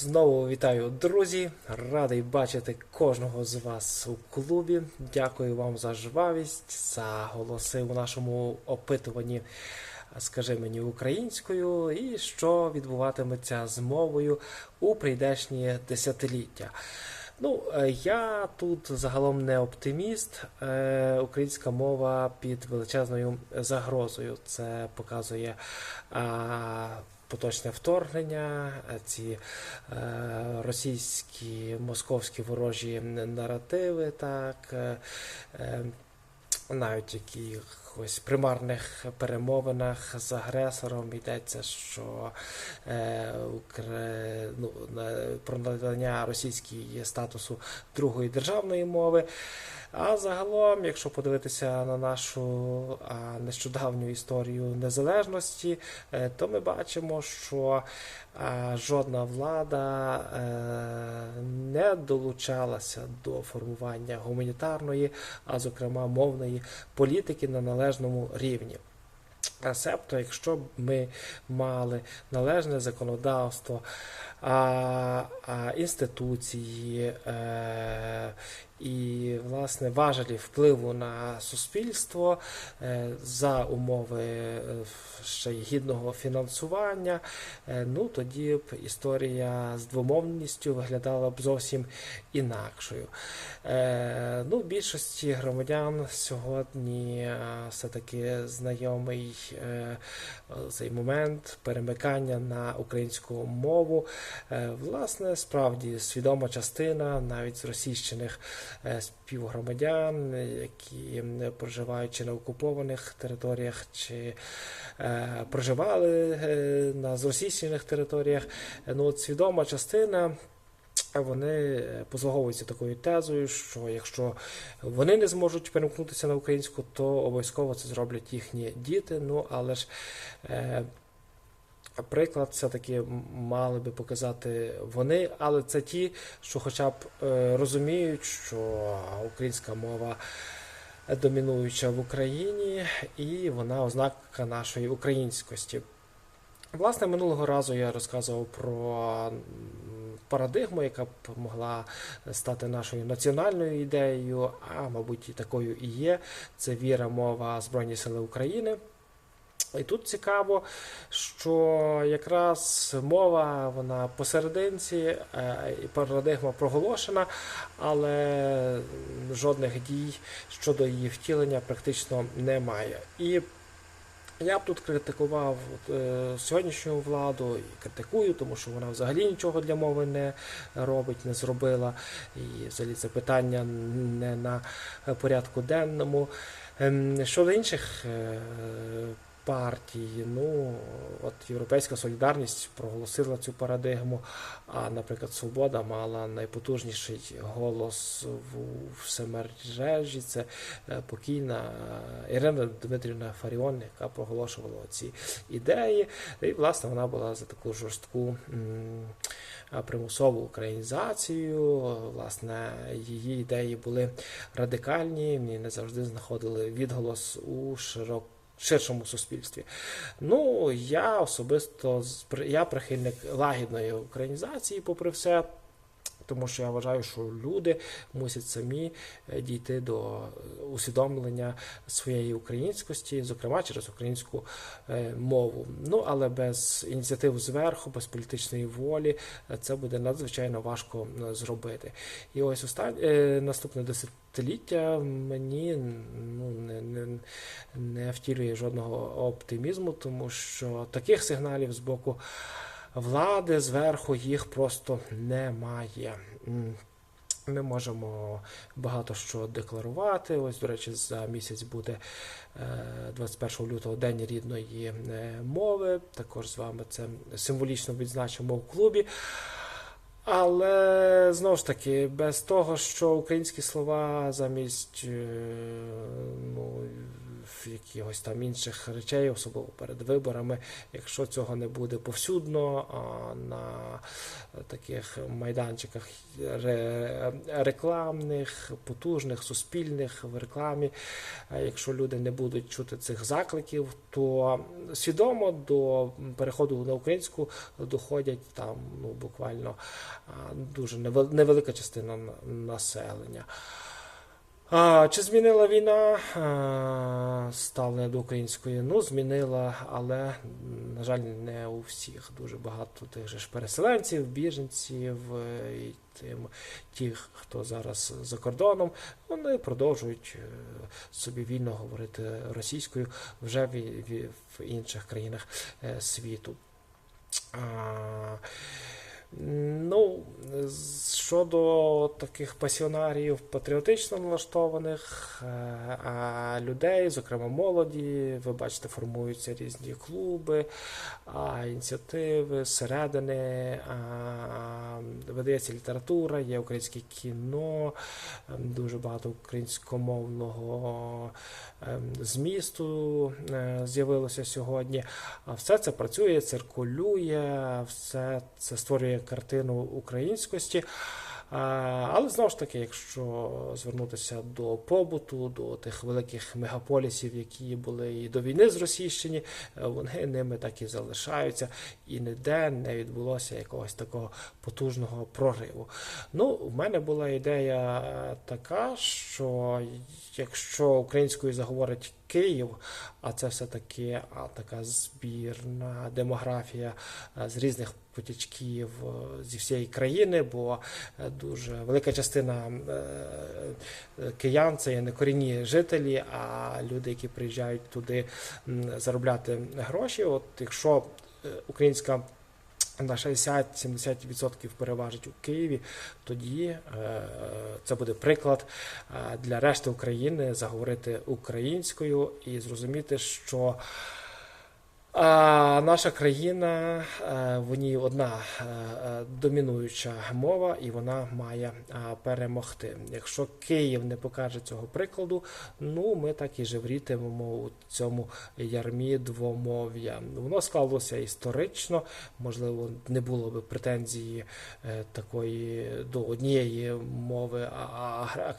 Знову вітаю, друзі! Радий бачити кожного з вас у клубі. Дякую вам за жвавість, за голоси у нашому опитуванні. Скажи мені українською, і що відбуватиметься з мовою у прийдешні десятиліття. Ну, е, я тут загалом не оптиміст. Е, Українська мова під величезною загрозою. Це показує поточне вторгнення, е, ці е, російські московські ворожі наративи, так. е, навіть в якихось примарних перемовинах з агресором йдеться, що е, Укра... ну, про надання російській статусу другої державної мови. А загалом, якщо подивитися на нашу нещодавню історію незалежності, е, то ми бачимо, що жодна влада е, не долучалася до формування гуманітарної, а зокрема мовної політики на належному рівні. Себто, якщо б ми мали належне законодавство, інституції е, і власне важелі впливу на суспільство е, за умови е, ще й гідного фінансування, е, ну тоді б історія з двомовністю виглядала б зовсім інакшою. Ну, більшості громадян сьогодні е, все-таки знайомий цей момент перемикання на українську мову. Власне, справді свідома частина навіть з російщених співгромадян, е, які м, проживають чи на окупованих територіях, чи е, проживали е, на зросійщених територіях. Ну, от свідома частина. Вони послуговуються такою тезою, що якщо вони не зможуть перемкнутися на українську, то обов'язково це зроблять їхні діти. Ну але ж е, приклад все-таки мали би показати вони, але це ті, що хоча б е, розуміють, що українська мова домінуюча в Україні, і вона ознака нашої українськості. Власне, минулого разу я розказував про парадигму, яка б могла стати нашою національною ідеєю, а мабуть і такою і є. Це віра, мова Збройні Сили України. І тут цікаво, що якраз мова вона посерединці, е, парадигма проголошена, але жодних дій щодо її втілення практично немає. І я б тут критикував е, сьогоднішню владу і критикую, тому що вона взагалі нічого для мови не робить, не зробила. І взагалі це питання не на порядку денному. Ем, Щодо інших партій, ну от Європейська солідарність проголосила цю парадигму, а, наприклад, Свобода мала найпотужніший голос в всемережі. Це е, покійна е, Ірина Дмитрівна Фаріон, яка проголошувала ці ідеї. І, власне, вона була за таку жорстку. Примусову українізацію, власне, її ідеї були радикальні і не завжди знаходили відголос у широк, ширшому суспільстві. Ну, я особисто я прихильник лагідної українізації, попри все. Тому що я вважаю, що люди мусять самі е, дійти до е, усвідомлення своєї українськості, зокрема через українську е, мову. Ну але без ініціатив зверху, без політичної волі, це буде надзвичайно важко зробити. І ось остан... е, наступне десятиліття мені ну, не, не, не втілює жодного оптимізму, тому що таких сигналів з боку влади зверху їх просто немає. Ми можемо багато що декларувати. Ось, до речі, за місяць буде е, 21 лютого День рідної е, мови. Також з вами це символічно відзначимо в клубі. Але знову ж таки, без того, що українські слова замість е, ну, якихось там інших речей, особливо перед виборами. Якщо цього не буде повсюдно, на таких майданчиках рекламних, потужних, суспільних в рекламі, якщо люди не будуть чути цих закликів, то свідомо до переходу на українську доходять там ну, буквально дуже невелика частина населення. А, чи змінила війна а, ставлення до української? Ну, змінила, але, на жаль, не у всіх. Дуже багато тих же ж переселенців, біженців, е, і тим, тих, хто зараз за кордоном, вони продовжують е, собі вільно говорити російською вже в, в, в інших країнах е, світу. А, Ну, щодо таких пасіонарів патріотично налаштованих е, а, людей, зокрема молоді, ви бачите, формуються різні клуби, а, ініціативи, середини, а, видається література, є українське кіно, ем, дуже багато українськомовного ем, змісту е, з'явилося сьогодні. А все це працює, циркулює, все це створює картину українськості. Але знову ж таки, якщо звернутися до побуту, до тих великих мегаполісів, які були і до війни зросійщені, е, вони ними так і залишаються, і ніде не відбулося якогось такого потужного прориву. Ну, в мене була ідея е, така, що якщо українською заговорить Київ, а це все-таки така збірна демографія е, з різних потічків е, зі всієї країни, бо е, дуже велика частина киян це є не корінні жителі, а люди, які приїжджають туди заробляти гроші. От якщо українська на 60-70% переважить у Києві, тоді е, це буде приклад е, для решти України заговорити українською і зрозуміти, що а наша країна, е, в ній одна е, е, домінуюча мова, і вона має перемогти. Якщо Київ не покаже цього прикладу, ну ми так і живрітимемо у цьому ярмі двомов'я. Воно склалося історично, можливо, не було би претензії такої до однієї мови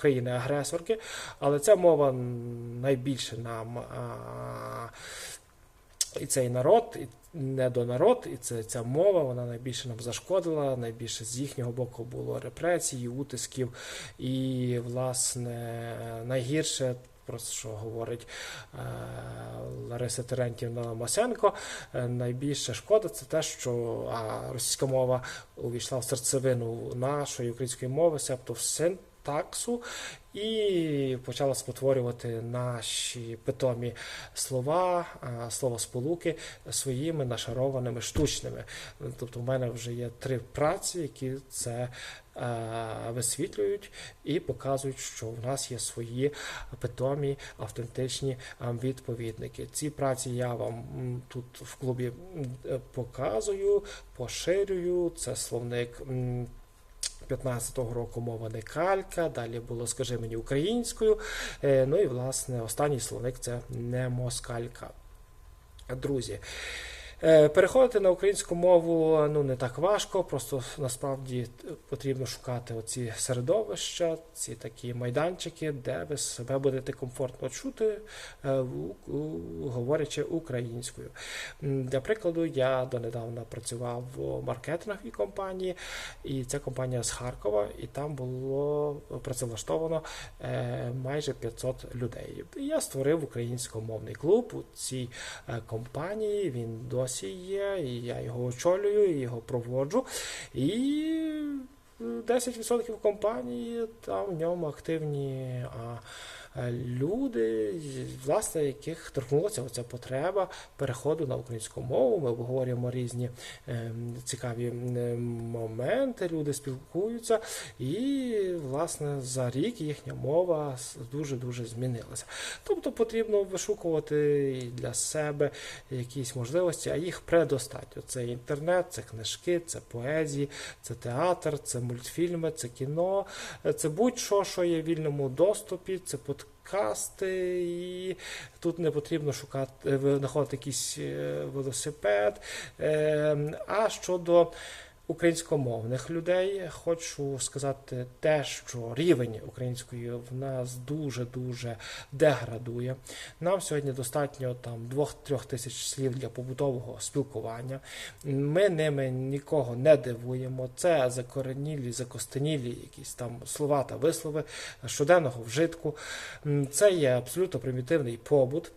країни-агресорки, але ця мова найбільше нам. І цей народ, і недонарод, і це ця мова, вона найбільше нам зашкодила, найбільше з їхнього боку було репресій, утисків, і, власне, найгірше. Про що говорить е, Лариса Терентівна Масенко. е, Найбільша шкода це те, що російська мова увійшла в серцевину нашої української мови, себто в синтаксу, і почала спотворювати наші питомі слова, словосполуки своїми нашарованими штучними. Тобто, в мене вже є три праці, які це висвітлюють і показують, що в нас є свої питомі автентичні відповідники. Ці праці я вам тут в клубі показую, поширюю. Це словник. М, 15-го року мова не калька, далі було скажи мені українською. Е, Ну і власне останній словник це не москалька. Друзі. Е, Переходити на українську мову ну не так важко, просто насправді потрібно шукати оці середовища, ці такі майданчики, де ви себе будете комфортно чути, е, говорячи українською. Для прикладу, я донедавна працював в маркетинговій компанії, і ця компанія з Харкова, і там було працевлаштовано е, майже 500 людей. Я створив українськомовний клуб у цій компанії. Він досі є, і я його очолюю, і його проводжу. І 10% компанії там в ньому активні а, люди, власне, яких торкнулася оця потреба переходу на українську мову. Ми обговорюємо різні е, цікаві е, моменти, люди спілкуються, і, власне, за рік їхня мова дуже дуже змінилася. Тобто потрібно вишукувати для себе якісь можливості, а їх предостатньо. Це інтернет, це книжки, це поезії, це театр, це мультфільми, це кіно, це будь-що, що є в вільному доступі, це подкасти, подкасти, і тут не потрібно шукати, е, знаходити якийсь е, велосипед. Е, А щодо українськомовних людей, хочу сказати те, що рівень української в нас дуже-дуже деградує. Нам сьогодні достатньо там 2-3 тисяч слів для побутового спілкування. Ми ними нікого не дивуємо. Це закоренілі, закостенілі якісь там слова та вислови щоденного вжитку. Це є абсолютно примітивний побут.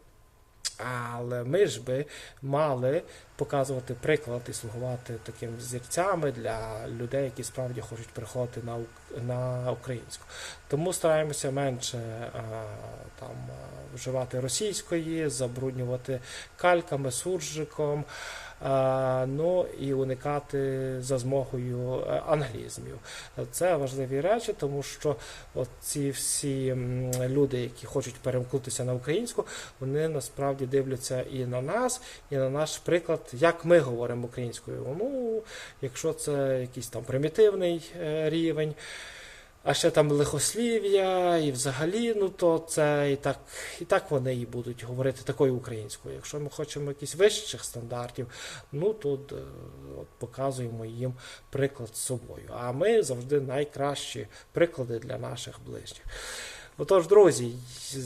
Але ми ж би мали показувати приклад і слугувати таким зірцями для людей, які справді хочуть приходити на, на українську. Тому стараємося менше а, там вживати російської, забруднювати кальками, суржиком. А, Ну і уникати за змогою е, англізмів. Це важливі речі, тому що ці всі люди, які хочуть перемкнутися на українську, вони насправді дивляться і на нас, і на наш приклад, як ми говоримо українською. Ну, якщо це якийсь там примітивний е, рівень, а ще там лихослів'я, і взагалі, ну то це і так, і так вони і будуть говорити такою українською. Якщо ми хочемо якісь вищих стандартів, ну тут е, от показуємо їм приклад з собою. А ми завжди найкращі приклади для наших ближніх. Отож, друзі,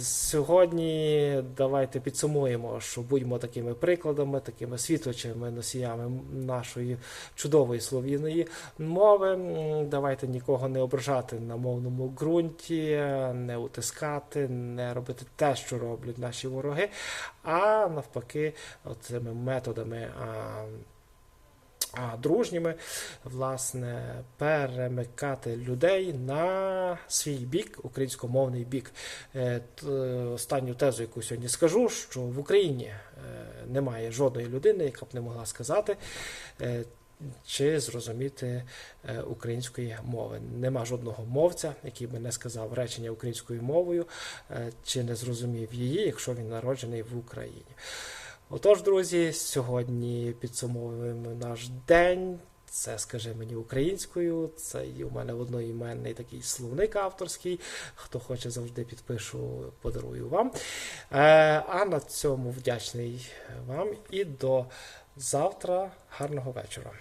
сьогодні давайте підсумуємо, що будьмо такими прикладами, такими світлочими носіями нашої чудової слов'яної мови. Давайте нікого не ображати на мовному ґрунті, не утискати, не робити те, що роблять наші вороги, а навпаки, цими методами. А, дружніми, власне, перемикати людей на свій бік, українськомовний бік. Е, Останню тезу, яку сьогодні скажу, що в Україні е, немає жодної людини, яка б не могла сказати. е, Чи зрозуміти української мови. Нема жодного мовця, який би не сказав речення українською мовою, чи не зрозумів її, якщо він народжений в Україні. Отож, друзі, сьогодні підсумовуємо наш день. Це скажи мені українською. Це і у мене одноіменний такий словник авторський. Хто хоче завжди підпишу, подарую вам. Е, а на цьому вдячний вам і до завтра. Гарного вечора.